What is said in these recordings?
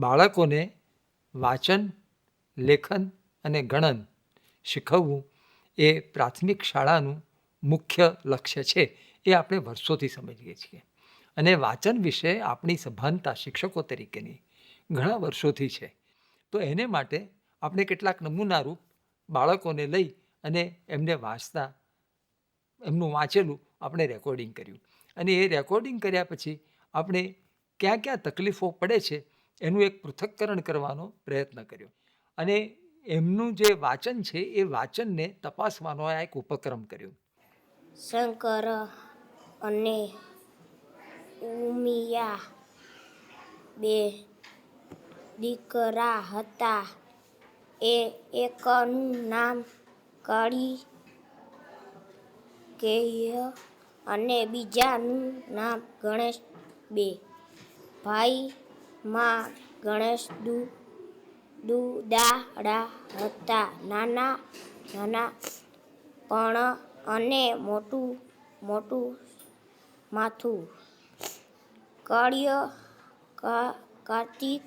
બાળકોને વાંચન, લેખન અને ગણન શીખવવું એ પ્રાથમિક શાળાનું મુખ્ય લક્ષ્ય છે એ આપણે વર્ષોથી સમજીએ છીએ. અને વાંચન વિશે આપણી સભાનતા શિક્ષકો તરીકેની ઘણા વર્ષોથી છે. તો એને માટે આપણે કેટલાક નમૂનારૂપ બાળકોને લઈ અને એમને વાંચતા, એમનું વાંચેલું આપણે રેકોર્ડિંગ કર્યું. અને એ રેકોર્ડિંગ કર્યા પછી આપણે ક્યાં ક્યાં તકલીફો પડે છે એનું એક પૃથક્કરણ કરવાનો પ્રયત્ન કર્યો. અને એમનું જે વાચન છે, એ વાંચનને તપાસવાનો આ એક ઉપક્રમ કર્યો. શંકર અને ઉમિયા બે દીકરા હતા. એ એકનું નામ કળી કેય અને બીજાનું નામ ગણેશ બે. ભાઈમાં ગણેશ દુ, દુદાડા હતા. નાના નાના પણ અને મોટું મોટું માથું. કળ્ય કાર્તિક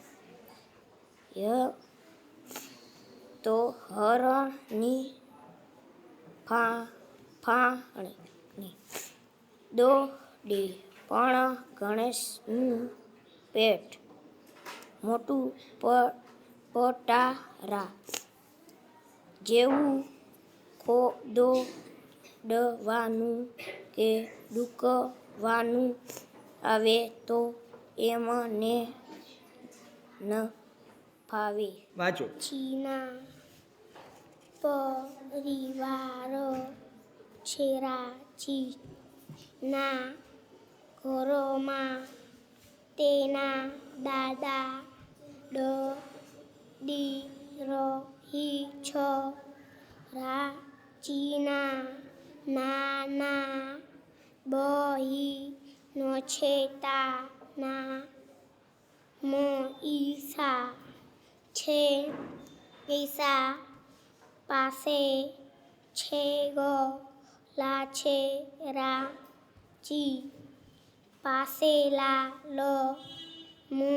તો હરણની ફા ફાણી દોડી. પણ ગણેશનું પેટ મોટું પટારા જેવું ખોદોડવાનું કે ડૂકવાનું આવે તો એમને ન ફાવે. વાંચો. ચીના પરિવાર છેરાચી ના ઘરોમાં તેના દાદા દ દી રહી છ રાચીના નાના બહી નો છેતાના મોઈસા છે ઈસા પાસે છે ગો લા છે રા ચી પાસે લા લો મુ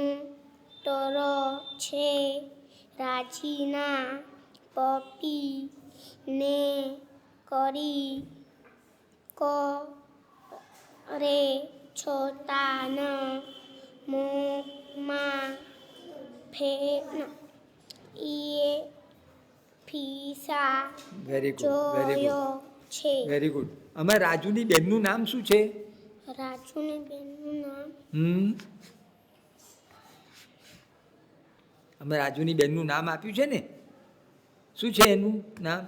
તરો છે રાજીના પપી ને કરી કરે રે છોતાન મોમાં ફેન. ઈએ ફીસા વેરી ગુડ વેરી ગુડ છે. વેરી ગુડ અમે રાજુની બેનનું નામ શું છે? રાજુની બેનનું નામ હમ? અમે રાજુની બેનનું નામ આપ્યું છે ને? શું છે એનું નામ?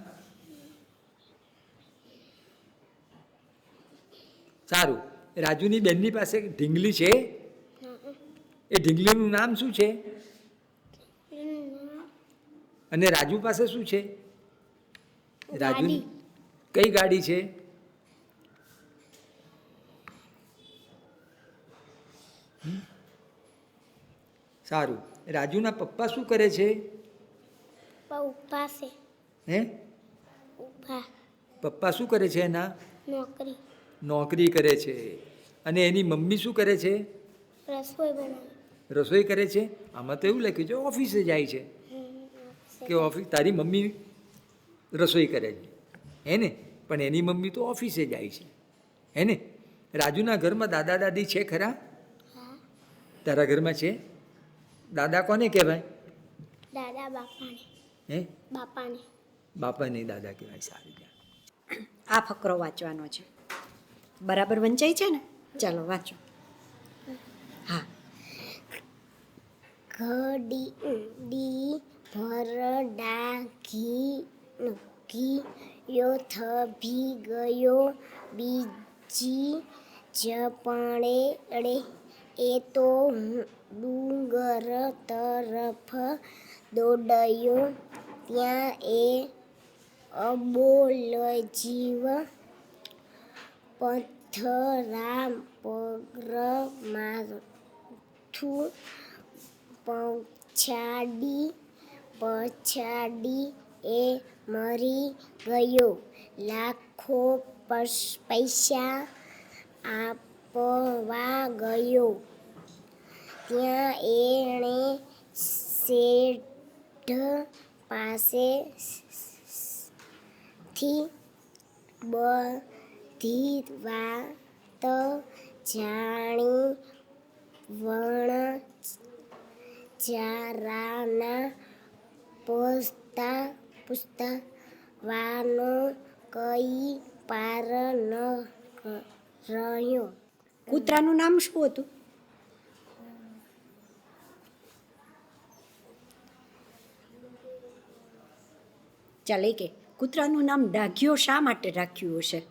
સારું. રાજુની બેનની પાસે ઢીંગલી છે. એ ઢીંગલીનું નામ શું છે? અને રાજુ પાસે શું છે? રાજુની કઈ ગાડી છે? સારું. રાજુના પપ્પા શું કરે છે? પપ્પા છે. હે? ઊભા પપ્પા શું કરે છે એના? નોકરી. નોકરી કરે છે. અને એની મમ્મી શું કરે છે? રસોઈ બનાવે. રસોઈ કરે છે? આમાં તો એવું લખ્યું છે ઓફિસે જાય છે. કે ઓફિસ તારી મમ્મી રસોઈ કરે છે. હે ને? પણ એની મમ્મી તો ઓફિસે જાય છે. હે ને? રાજુના ઘરમાં દાદા દાદી છે ખરા? તારા ઘરમાં છે? દાદા કોને કહેવાય? દાદા બાપાને. હે? બાપાને. બાપાને દાદા કહેવાય સારી. આ ફકરો વાંચવાનો છે. બરાબર વંચાય છે ને? ચાલો વાંચો. હા. ઘડી ડી ભરડા ઘી ઘી યો થભી ગયો બીજી જપણે રે એ તો ડુંગર તરફ દોડ્યો. ત્યાં એ અબોલ જીવ પથરામ પગ્ર માથું પછાડી પછાડી એ મરી ગયો. લાખો પસ- આપવા ગયો. ત્યાં એણે શેઠ પાસે થી બધી વાત જાણી વણ ચારાના પોસ્તા પૂછતા વાનો કઈ પાર ન રહ્યો. કૂતરાનું નામ શું હતું? ચાલે કે કૂતરાનું નામ ડાઘિયો શા માટે રાખ્યું હશે?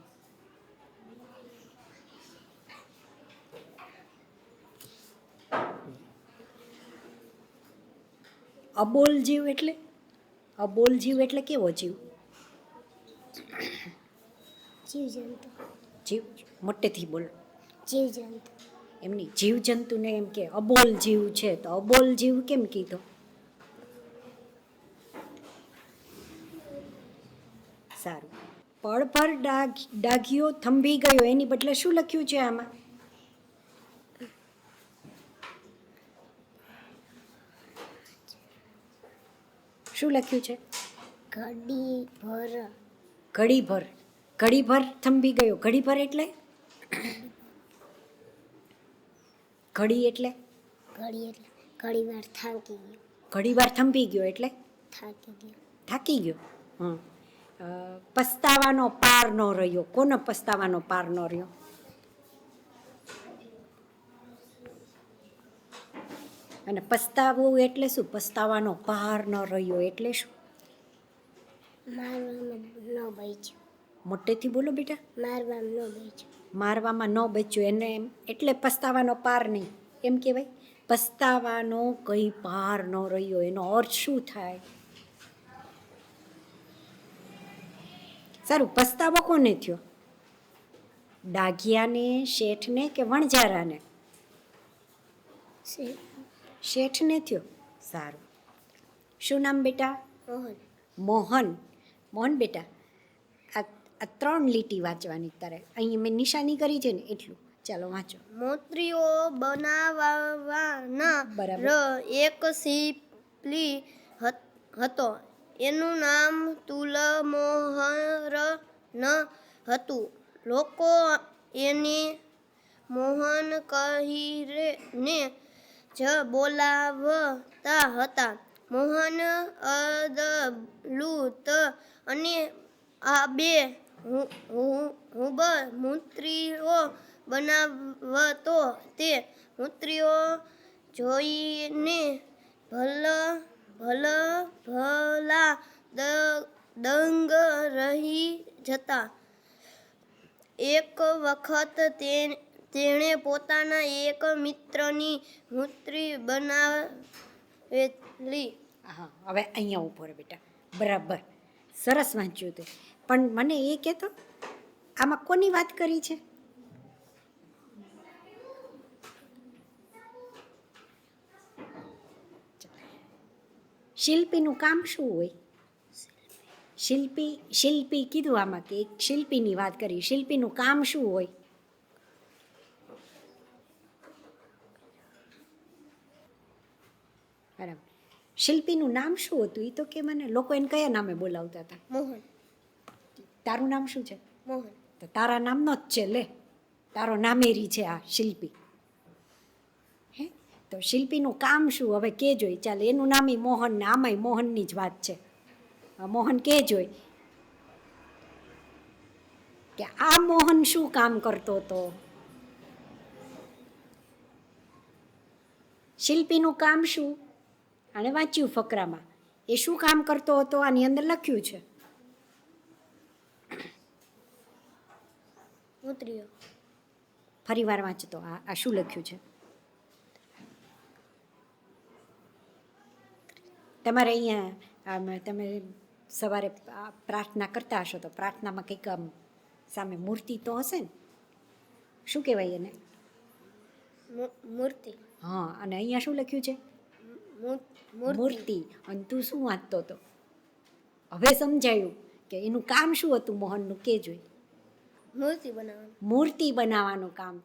અબોલ જીવ એટલે? અબોલ જીવ એટલે કેવો જીવ? જીવજંતુ. જીવ? મોટેથી બોલો. જીવજંતુ. એમની જીવજંતુને એમ કે અબોલ જીવ છે. તો અબોલ જીવ કેમ કીધો સારું પળભર ડાઘ ડાઘિયો થંભી ગયો. એની બદલે શું લખ્યું છે આમાં? શું લખ્યું છે? ઘડી ભર ઘડીભર. ઘડીભર થંભી ગયો. ઘડીભર એટલે? ઘડી એટલે? ઘડી એટલે. ઘડી વાર થાકી ગયો. ઘડીવાર થંભી ગયો એટલે? થાકી ગયો. થાકી ગયો. હં અ, પસ્તાવાનો પાર ન રહ્યો કોનો પસ્તાવાનો પાર ન રહ્યો અને પસ્તાવવું એટલે શું? પસ્તાવાનો પાર ન રહ્યો એટલે શું? મારવામાં ન બચ્યું. મોટેથી બોલો બેટા. મારવામાં ન બચ્યું. મારવામાં ન બચ્યું. એને એમ એટલે પસ્તાવાનો પાર નહીં. એમ કહેવાય. પસ્તાવાનો કંઈ પાર ન રહ્યો. એનો અર્થ શું થાય? સારું પસ્તાવો કોને થયો? ડાઘિયાને શેઠને કે વણઝારાને? શેઠને થયો? સારું. શું નામ બેટા? મોહન. મોહન. મોહન બેટા આ આ ત્રણ લીટી વાંચવાની તારે. અહીં મેં નિશાની કરી છે ને એટલું. ચાલો વાંચો. મોત્રીઓ બનાવવાના બરાબર. એક સીપલી હતો. એનું નામ તુલમોહર ન હતું. લોકો એને મોહન કહીને જ બોલાવતા હતા. મોહન અદલુત અને આ બે હુબ મૂત્રીઓ બનાવતો. તે મૂત્રીઓ જોઈને ભલ ભલ ભલા દંગ રહી જતા. એક વખત તે તેણે પોતાના એક મિત્રની મૂત્રી બનાવેલી. હા હવે અહીંયા ઊભો રહે બેટા. બરાબર. સરસ વાંચ્યું તે. પણ મને એ કહેતો, આમાં કોની વાત કરી છે? શિલ્પીનું કામ શું હોય? શિલ્પી શિલ્પી કીધું આમાં કે એક શિલ્પીની વાત કરી. શિલ્પીનું કામ શું હોય? બરાબર. શિલ્પીનું નામ શું હતું? એ તો કે મને લોકો એને કયા નામે બોલાવતા હતા? મોહન. તારું નામ શું છે? મોહન. તો તારા નામનો જ છે લે. તારો નામેરી છે આ શિલ્પી. તો શિલ્પીનું કામ શું? હવે કે જોઈ. ચાલ એનું નામ મોહન ને આમાંય મોહનની જ વાત છે. મોહન કે જોઈ. કે આ મોહન શું કામ કરતો હતો? શિલ્પીનું કામ શું? આણે વાંચ્યું ફકરામાં. એ શું કામ કરતો હતો? આની અંદર લખ્યું છે. ફરી વાર વાંચતો. આ શું લખ્યું છે? તમારે અહીંયા તમે સવારે આ પ્રાર્થના કરતા હશો તો પ્રાર્થનામાં કંઈક આમ સામે મૂર્તિ તો હશે ને? શું કહેવાય એને? મુ- મૂર્તિ. હા અને અહીંયા શું લખ્યું છે? મૂર્તિ. મૂર્તિ. અને તું શું વાંચતો હતો? હવે સમજાયું કે એનું કામ શું હતું મોહનનું કે જોઈ? મૂર્તિ બનાવવાનું. મૂર્તિ બનાવવાનું કામ.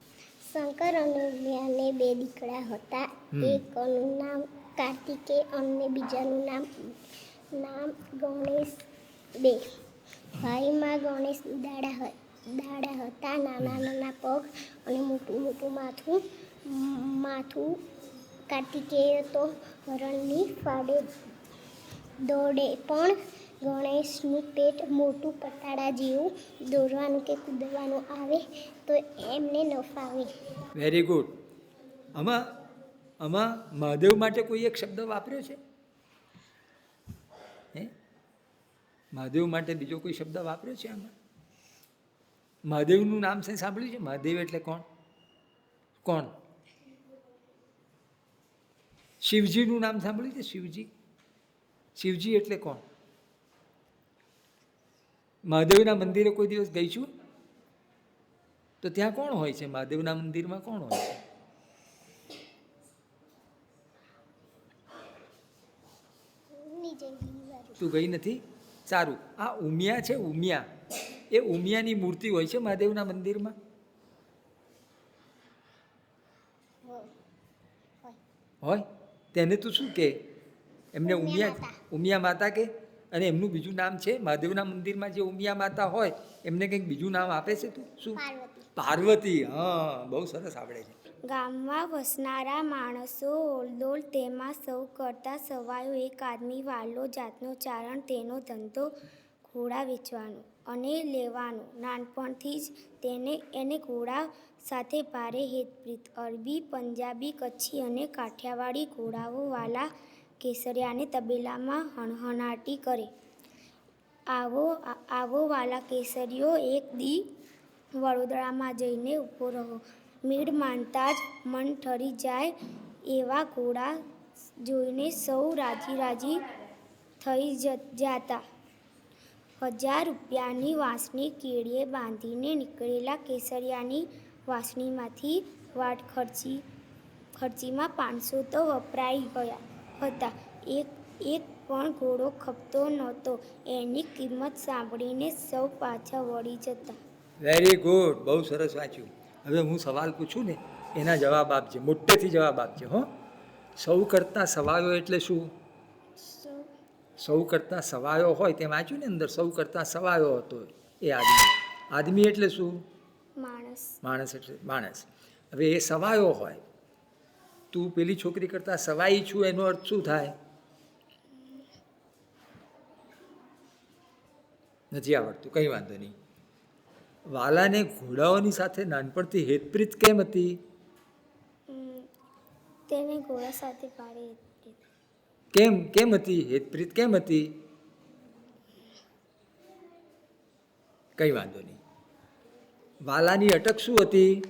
શંકર અને બે દીકરા હતા. એકનું નામ કાર્તિકેય અને બીજાનું નામ નામ ગણેશ બે. ભાઈમાં ગણેશ દાડા દાડા હતા નાના નાના પગ અને મોટું મોટું માથું. માથું કાર્તિકેય તો હરણની ફાડે દોડે, પણ ગણેશનું પેટ મોટું પટાડા જેવું દોડવાનું કે કૂદવાનું આવે તો એમને નફાવે. ફાવે વેરી ગુડ આમાં આમાં મહાદેવ માટે કોઈ એક શબ્દ વાપર્યો છે? હે? મહાદેવ માટે બીજો કોઈ શબ્દ વાપર્યો છે આમાં? મહાદેવનું નામ છે, સાંભળ્યું છે? મહાદેવ એટલે કોણ? કોણ? શિવજીનું નામ સાંભળ્યું છે, શિવજી? શિવજી એટલે કોણ? મહાદેવના મંદિરે કોઈ દિવસ ગઈ છું? તો ત્યાં કોણ હોય છે? મહાદેવના મંદિરમાં કોણ હોય છે ની જિંદગી વાળું તું ગઈ નથી સારું. આ ઉમિયા છે ઉમિયા. એ ઉમિયાની મૂર્તિ હોય છે મહાદેવના મંદિરમાં? હોય? તેને તું શું કે? એમને ઉમિયા ઉમિયા માતા કે? અને એમનું બીજું નામ છે મહાદેવના મંદિરમાં જે ઉમિયા માતા હોય એમને કંઈક બીજું નામ આપે છે તું? શું? પાર્વતી. પાર્વતી. હા બહુ સરસ આવડે છે. ગામમાં વસનારા માણસો ઓલદોલ તેમાં સૌ કરતા સવાયો એક આદમી વાલો જાતનો ચારણ તેનો ધંધો ઘોડા વેચવાનો અને લેવાનો. નાનપણથી જ તેને, એને ઘોડા સાથે ભારે હેતપ્રીત. અરબી, પંજાબી, કચ્છી અને કાઠિયાવાડી ઘોડાઓવાળા કેસરિયાને તબેલામાં હણહણાટી કરે. આવો આવો વાલા કેસરીઓ એક દી વડોદરામાં જઈને ઊભો રહો. મીડ માનતા જ મન ઠરી જાય એવા ઘોડા જોઈને સૌ રાજી રાજી થઈ જતા. હજાર રૂપિયાની વાંસની કેળીએ બાંધીને નીકળેલા કેસરિયાની વાંસણીમાંથી વાટ ખર્ચી, ખર્ચીમાં પાંચસો તો વપરાઈ ગયા હતા. એક એક પણ ઘોડો ખપતો નહોતો. એની કિંમત સાંભળીને સૌ પાછા વળી જતા. વેરી ગુડ બહુ સરસ વાંચ્યું. હવે હું સવાલ પૂછું ને એના જવાબ આપજે મોટેથી જવાબ આપજે હો. સૌ કરતાં સવાયો એટલે શું? સૌ કરતાં સવાયો હોય તે વાંચ્યું ને અંદર સૌ કરતાં સવાયો હતો એ આદમી. આદમી એટલે શું? માણસ. માણસ એટલે માણસ. હવે એ સવાયો હોય. તું પેલી છોકરી કરતાં સવાઈ છું એનો અર્થ શું થાય? નથી આવડતું કંઈ વાંધો નહીં. વાલાને ઘોડાઓની સાથે નાનપણથી હેતપ્રીત કેમ હતી? તેને ઘોડા સાથે ભારે કેમ કેમ હતી? હેતપ્રીત કેમ હતી? કંઈ વાંધો નહીં. વાલાની અટક શું હતી?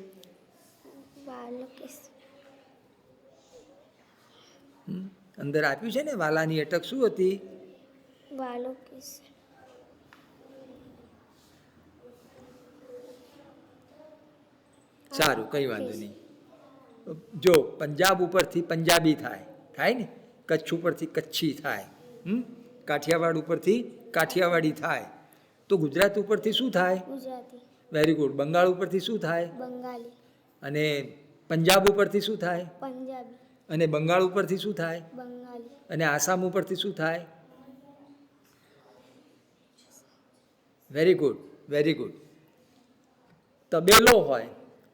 અંદર આપ્યું છે ને વાલાની અટક શું હતી? વાલો કેસ- સારું કંઈ વાંધો નહીં. જો પંજાબ ઉપરથી પંજાબી થાય થાય ને? કચ્છ ઉપરથી કચ્છી થાય હમ? કાઠિયાવાડ ઉપરથી કાઠિયાવાડી થાય. તો ગુજરાત ઉપરથી શું થાય? વેરી ગુડ બંગાળ ઉપરથી શું થાય? બંગાળી. અને પંજાબ ઉપરથી શું થાય? પંજાબી. અને બંગાળ ઉપરથી શું થાય? બંગાળી. અને આસામ ઉપરથી શું થાય? વેરી ગુડ વેરી ગુડ તબેલો હોય.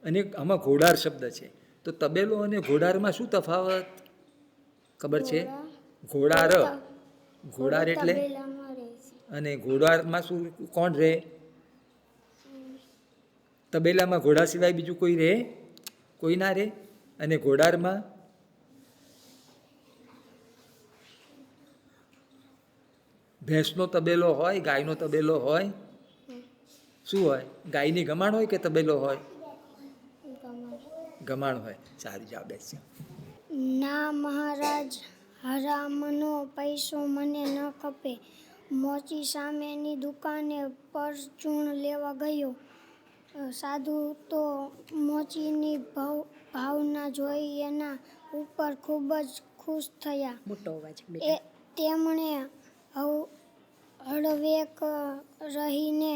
અને આમાં ઘોડાર શબ્દ છે. તો તબેલો અને ઘોડારમાં શું તફાવત? ખબર છે? ઘોડાર. ઘોડાર એટલે? અને ઘોડારમાં શું કોણ રહે? તબેલામાં ઘોડા સિવાય બીજું કોઈ રહે? કોઈ ના રહે? અને ઘોડારમાં? ભેંસનો તબેલો હોય ગાયનો તબેલો હોય? શું હોય? ગાયની ગમાણ હોય કે તબેલો હોય? ગમાણ. હોય સારું જાવ બેસ્યો ના મહારાજ હરામનો પૈસો મને ન ખપે. મોચી સામેની દુકાને પરચૂણ લેવા ગયો. સાધુ તો મોચીની ભાવ ભાવના જોઈ એના ઉપર ખૂબ જ ખુશ થયા. મોટો અવાજ એ તેમણે હવ- હળવેક રહીને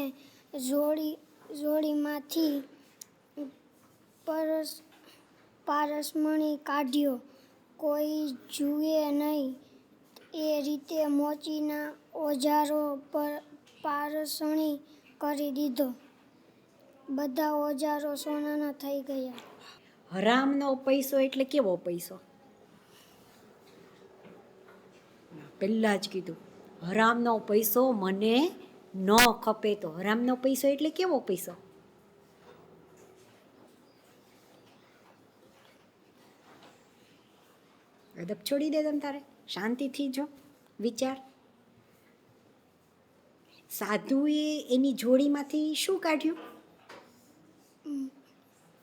જોડી જોડીમાંથી પરસ પારસમણી કાઢ્યો. કોઈ જુએ નહીં. એ રીતે મોચીના ઓજારો પર પારસણી કરી દીધો. બધા ઓજારો સોનાના થઈ ગયા. હરામનો પૈસો એટલે કેવો પૈસો? પહેલાં જ કીધું, હરામનો પૈસો મને ન ખપે. તો હરામનો પૈસો એટલે કેવો પૈસો? અદબ છોડી દે તમ તારે? શાંતિથી જો વિચાર. સાધુએ એની જોડીમાંથી શું કાઢ્યું?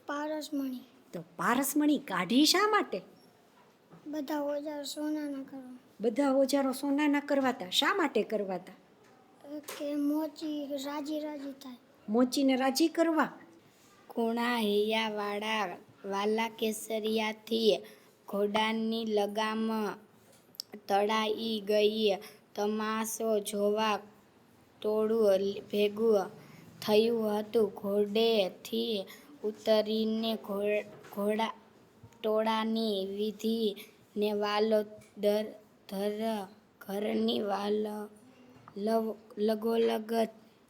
પારસમણી. તો પારસમણી કાઢી શા માટે? બધા ઓજારો સોનાના કરવા. બધા ઓજારો સોનાના કરવાતા શા માટે કરવાતા? કે મોચી રાજી રાજી થાય. મોચીને રાજી કરવા? કોણા હૈયાવાળા વાલા કેસરિયાથી ઘોડાની લગામ તળાઈ ગઈ. તમાશો જોવા ટોળું ભેગું થયું હતું. ઘોડેથી ઉતરીને ઘોડા ટોળાની વિધિ ને વાલો દર ધર ઘરની વાલ લગોલગ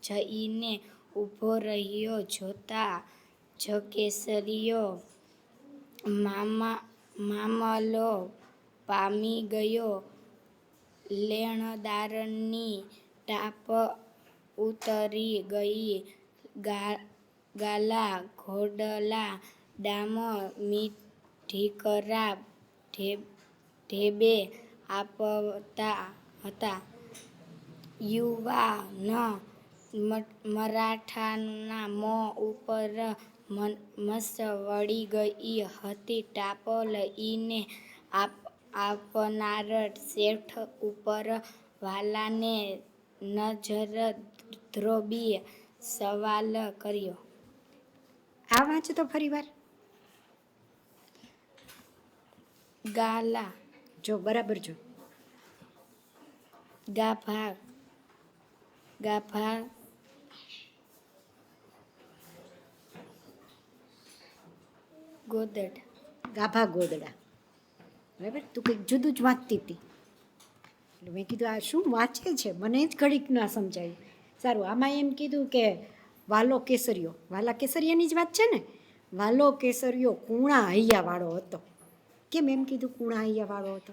જઈને ઊભો રહ્યો. જોતા જ મામા મામલો પામી ગયો. લેણદારની ટાપ ઉતરી ગઈ. ગાલા ઘોડલા ડામ મીઠીકરા ઢેબે આપતા હતા. યુવાન મરાઠાના મોં ઉપર મસ વળી ગઈ. હતી ટાપ લઈને આપ આપનાર શેઠ ઉપર વાલાને નજર ધ્રોબી સવાલ કર્યો. આ વાંચો તો ફરી વાર ગાલા. જો બરાબર જો. ગાભા. ગાભા ગોદડ, ગાભા ગોદડા. બરાબર? તું કંઈક જુદું જ વાંચતી હતી. એટલે મેં કીધું, આ શું વાંચે છે? મને જ ઘડીક ના સમજાયું. સારું, આમાં એમ કીધું કે વાલો કેસરિયો. વાલા કેસરિયાની જ વાત છે ને? વાલો કેસરિયો કુણા હૈયાવાળો હતો. કેમ એમ કીધું કુણા હૈયાવાળો હતો?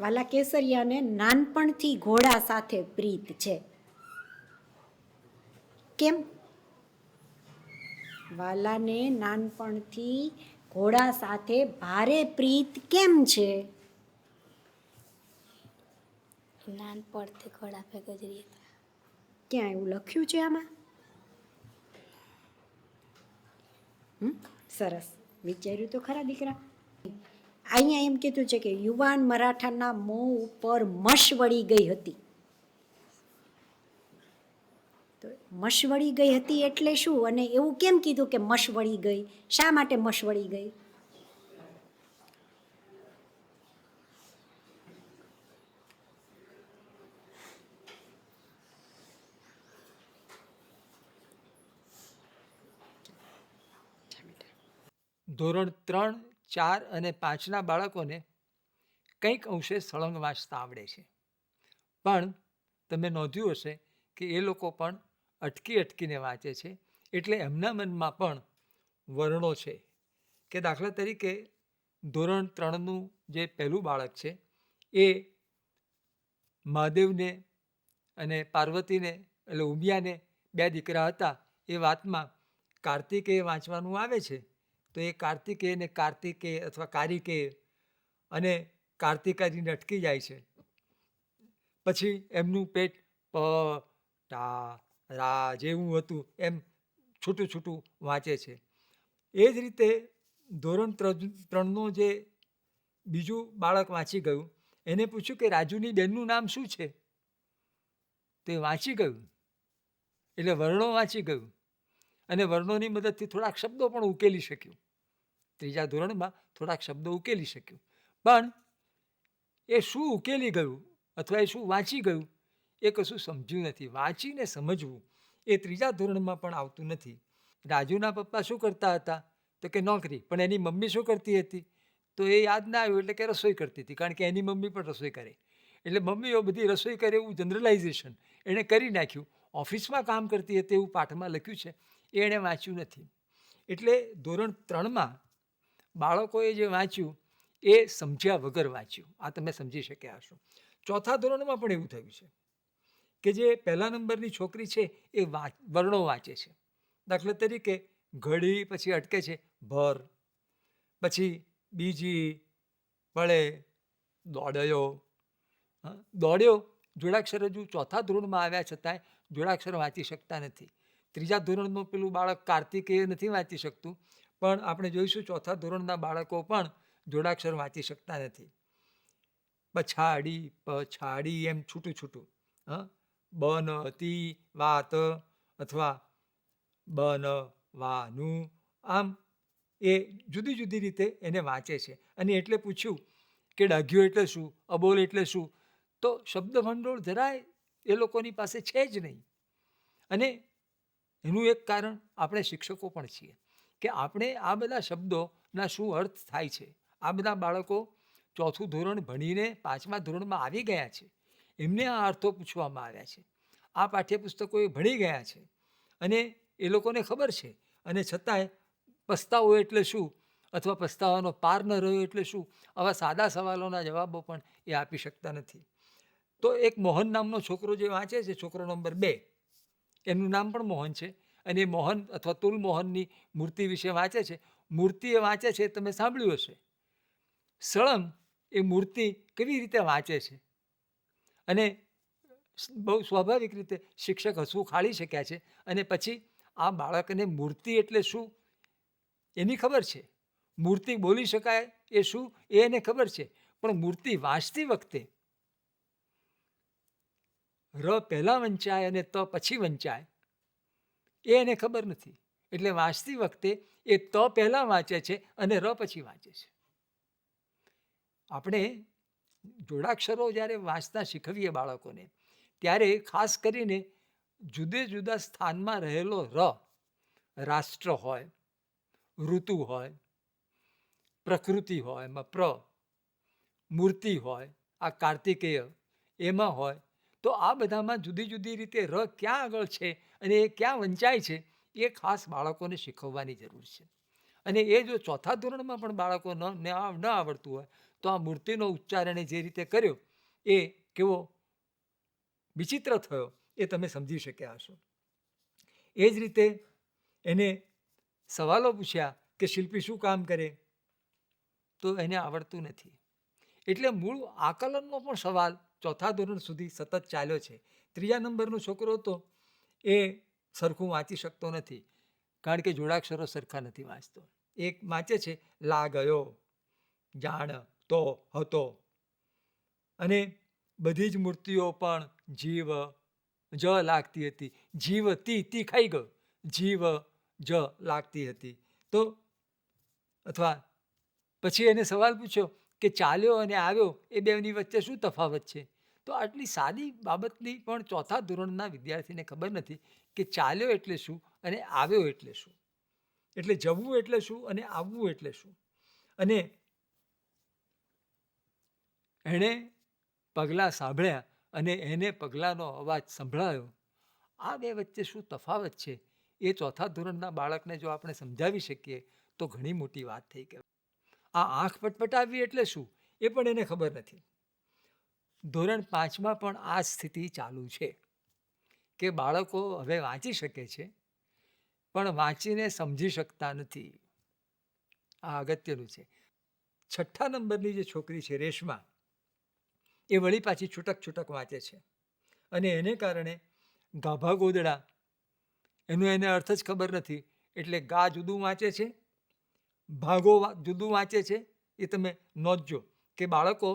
વાલા કેસરિયાને નાનપણથી ઘોડા સાથે પ્રીત છે. કેમ? વાલાને નાનપણથી ઘોડા સાથે ભારે પ્રીત કેમ છે? નાનપણથી ઘોડા ભેગો જ ક્યાં એવું લખ્યું છે આમાં? સરસ. વિચાર્યું તો ખરા દીકરા. અહીંયા એમ કીધું છે કે યુવાન મરાઠાના મોં ઉપર મશ વળી ગઈ હતી. તો મશ વળી ગઈ હતી એટલે શું? અને એવું કેમ કીધું કે મશ વળી ગઈ? શા માટે મશ વળી ગઈ? ધોરણ ત્રણ, ચાર અને પાંચના બાળકોને કંઈક અંશે સળંગ વાંચતા આવડે છે. પણ તમે નોંધ્યું હશે કે એ લોકો પણ અટકી અટકીને વાંચે છે. એટલે એમના મનમાં પણ વર્ણો છે કે દાખલા તરીકે ધોરણ ત્રણનું જે પહેલું બાળક છે, એ મહાદેવને અને પાર્વતીને એટલે ઉમિયાને બે દીકરા હતા, એ વાતમાં કાર્તિકેય વાંચવાનું આવે છે. તો એ કાર્તિકેયને કાર્તિકેય અથવા કારિકેય અને કાર્તિકાજીને અટકી જાય છે. પછી એમનું પેટ પ, ટા રા જેવું હતું એમ છૂટું છૂટું વાંચે છે. એ જ રીતે ધોરણ ત્રણ, ત્રણનું જે બીજું બાળક વાંચી ગયું, એને પૂછ્યું કે રાજુની બેનનું નામ શું છે? તે વાંચી ગયું. એટલે વર્ણો વાંચી ગયું. અને વર્ણોની મદદથી થોડાક શબ્દો પણ ઉકેલી શક્યું. ત્રીજા ધોરણમાં થોડાક શબ્દો ઉકેલી શક્યું. પણ એ શું ઉકેલી ગયું? અથવા એ શું વાંચી ગયું? એ કશું સમજ્યું નથી. વાંચીને સમજવું એ ત્રીજા ધોરણમાં પણ આવતું નથી. રાજુના પપ્પા શું કરતા હતા? તો કે નોકરી. પણ એની મમ્મી શું કરતી હતી? તો એ યાદ ના આવ્યું એટલે કે રસોઈ કરતી હતી. કારણ કે એની મમ્મી પણ રસોઈ કરે. એટલે મમ્મીઓ બધી રસોઈ કરે એવું જનરલાઇઝેશન એણે કરી નાખ્યું. ઓફિસમાં કામ કરતી હતી એવું પાઠમાં લખ્યું છે. એ એણે વાંચ્યું નથી. એટલે ધોરણ ત્રણમાં બાળકોએ જે વાંચ્યું એ સમજ્યા વગર વાંચ્યું. આ તમે સમજી શક્યા હશો. ચોથા ધોરણમાં પણ એવું થયું છે. કે જે પહેલા નંબરની છોકરી છે એ વર્ણો વાંચે છે. દાખલા તરીકે ઘડી પછી અટકે છે, ભર. પછી બીજી વળે દોડ્યો? દોડ્યો, જોડાક્ષર હજુ ચોથા ધોરણમાં આવ્યા છતાંય જોડાક્ષર વાંચી શકતા નથી. ત્રીજા ધોરણનું પેલું બાળક કાર્તિકેય નથી વાંચી શકતું, પણ આપણે જોઈશું ચોથા ધોરણના બાળકો પણ જોડાક્ષર વાંચી શકતા નથી. પછાડી પછાડી એમ છૂટું છૂટું. હં બન તી વાત અથવા બન વાનું આમ એ જુદી જુદી રીતે એને વાંચે છે. અને એટલે પૂછ્યું કે ડાઘ્યો એટલે શું? અબોલ એટલે શું? તો શબ્દ ભંડોળ જરાય એ લોકોની પાસે છે જ નહીં. અને એનું એક કારણ આપણે શિક્ષકો પણ છીએ કે આપણે આ બધા શબ્દોના શું અર્થ થાય છે? આ બધા બાળકો ચોથું ધોરણ ભણીને પાંચમા ધોરણમાં આવી ગયા છે. એમને આ અર્થો પૂછવામાં આવ્યા છે. આ પાઠ્યપુસ્તકો એ ભણી ગયા છે અને એ લોકોને ખબર છે. અને છતાંય પસ્તાવો એટલે શું? અથવા પસ્તાવાનો પાર ન રહ્યો એટલે શું? આવા સાદા સવાલોના જવાબો પણ એ આપી શકતા નથી. તો એક મોહન નામનો છોકરો જે વાંચે છે, છોકરો નંબર બે, એનું નામ પણ મોહન છે. અને એ મોહન અથવા તુલ મોહનની મૂર્તિ વિશે વાંચે છે. મૂર્તિ એ વાંચે છે તમે સાંભળ્યું હશે. સળંગ એ મૂર્તિ કેવી રીતે વાંચે છે? અને બહુ સ્વાભાવિક રીતે શિક્ષક હસવું ખાડી શક્યા છે અને પછી આ બાળકને મૂર્તિ એટલે શું? એની ખબર છે. મૂર્તિ બોલી શકાય એ શું? એ એને ખબર છે. પણ મૂર્તિ વાંચતી વખતે ર પહેલાં વંચાય અને ત પછી વંચાય, એ એને ખબર નથી. એટલે વાંચતી વખતે એ ત પહેલાં વાંચે છે અને ર પછી વાંચે છે. આપણે જોડાક્ષરો જ્યારે વાંચતા શીખવીએ બાળકોને, ત્યારે ખાસ કરીને જુદે જુદા સ્થાનમાં રહેલો ર રાષ્ટ્ર હોય, ઋતુ હોય, પ્રકૃતિ હોય, એમાં પ્ર, મૂર્તિ હોય, આ કાર્તિકેય, એમાં હોય, તો આ બધામાં જુદી જુદી રીતે ર ક્યાં આગળ છે અને એ ક્યાં વંચાય છે, એ ખાસ બાળકોને શીખવવાની જરૂર છે. અને એ જો ચોથા ધોરણમાં પણ બાળકો ન ન આવ- ન આવડતું હોય તો આ મૂર્તિનો ઉચ્ચાર એણે જે રીતે કર્યો, એ કેવો વિચિત્ર થયો એ તમે સમજી શક્યા હશો. એ જ રીતે એને સવાલો પૂછ્યા કે શિલ્પી શું કામ કરે? તો એને આવડતું નથી. એટલે મૂળ આકલનનો પણ સવાલ ચોથા ધોરણ સુધી સતત ચાલ્યો છે. ત્રીજા નંબરનો છોકરો હતો એ સરખું વાંચી શકતો નથી, કારણ કે જોડાક્ષરો સરખા નથી વાંચતો. એક વાંચે છે લા ગયો જાણ. તો હતો. અને બધી જ મૂર્તિઓ પણ જીવ જ લાગતી હતી. જીવ તી તી ખાઈ ગયો. જીવ જ લાગતી હતી. તો અથવા પછી એને સવાલ પૂછ્યો કે ચાલ્યો અને આવ્યો, એ બેની વચ્ચે શું તફાવત છે? તો આટલી સાદી બાબતની પણ ચોથા ધોરણના વિદ્યાર્થીને ખબર નથી કે ચાલ્યો એટલે શું અને આવ્યો એટલે શું. એટલે જવું એટલે શું અને આવવું એટલે શું. અને એણે પગલાં સાંભળ્યા અને એને પગલાંનો અવાજ સંભળાયો. આ બે વચ્ચે શું તફાવત છે? એ ચોથા ધોરણના બાળકને જો આપણે સમજાવી શકીએ, તો ઘણી મોટી વાત થઈ ગઈ. આ આંખ પટપટાવી એટલે શું? એ પણ એને ખબર નથી. ધોરણ પાંચમાં પણ આ સ્થિતિ ચાલુ છે કે બાળકો હવે વાંચી શકે છે, પણ વાંચીને સમજી શકતા નથી. આ અગત્યનું છે. છઠ્ઠા નંબરની જે છોકરી છે રેશમા એ વળી પાછી છૂટક છૂટક વાંચે છે. અને એને કારણે ગાભા ગોદડા, એનો એને અર્થ જ ખબર નથી, એટલે ગા જુદું વાંચે છે, ભાગો જુદું વાંચે છે, એ તમે નોંધજો કે બાળકો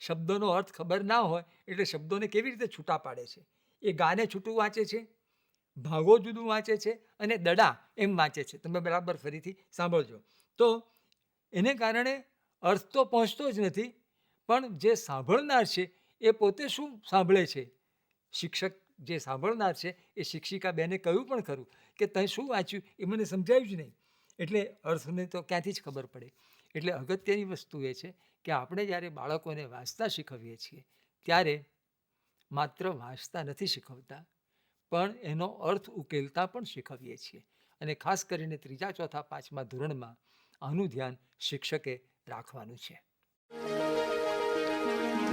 શબ્દોનો અર્થ ખબર ના હોય, એટલે શબ્દોને કેવી રીતે છૂટા પાડે છે? એ ગાને છૂટું વાંચે છે, ભાગો જુદું વાંચે છે અને દડા એમ વાંચે છે. તમે બરાબર ફરીથી સાંભળજો. તો એને કારણે અર્થ તો પહોંચતો જ નથી પણ જે સાંભળનાર છે, એ પોતે શું સાંભળે છે? શિક્ષક જે સાંભળનાર છે, એ શિક્ષિકા બેને કહ્યું પણ ખરું કે તે શું વાંચ્યું? એ મને સમજાયું જ નહીં. એટલે અર્થને તો ક્યાંથી જ ખબર પડે? એટલે અગત્યની વસ્તુ એ છે કે આપણે જ્યારે બાળકોને વાંચતા શીખવીએ છીએ, ત્યારે માત્ર વાંચતા નથી શીખવતા, પણ એનો અર્થ ઉકેલતા પણ શીખવીએ છીએ. અને ખાસ કરીને ત્રીજા ચોથા પાંચમા ધોરણમાં આનું ધ્યાન શિક્ષકે રાખવાનું છે. Bye.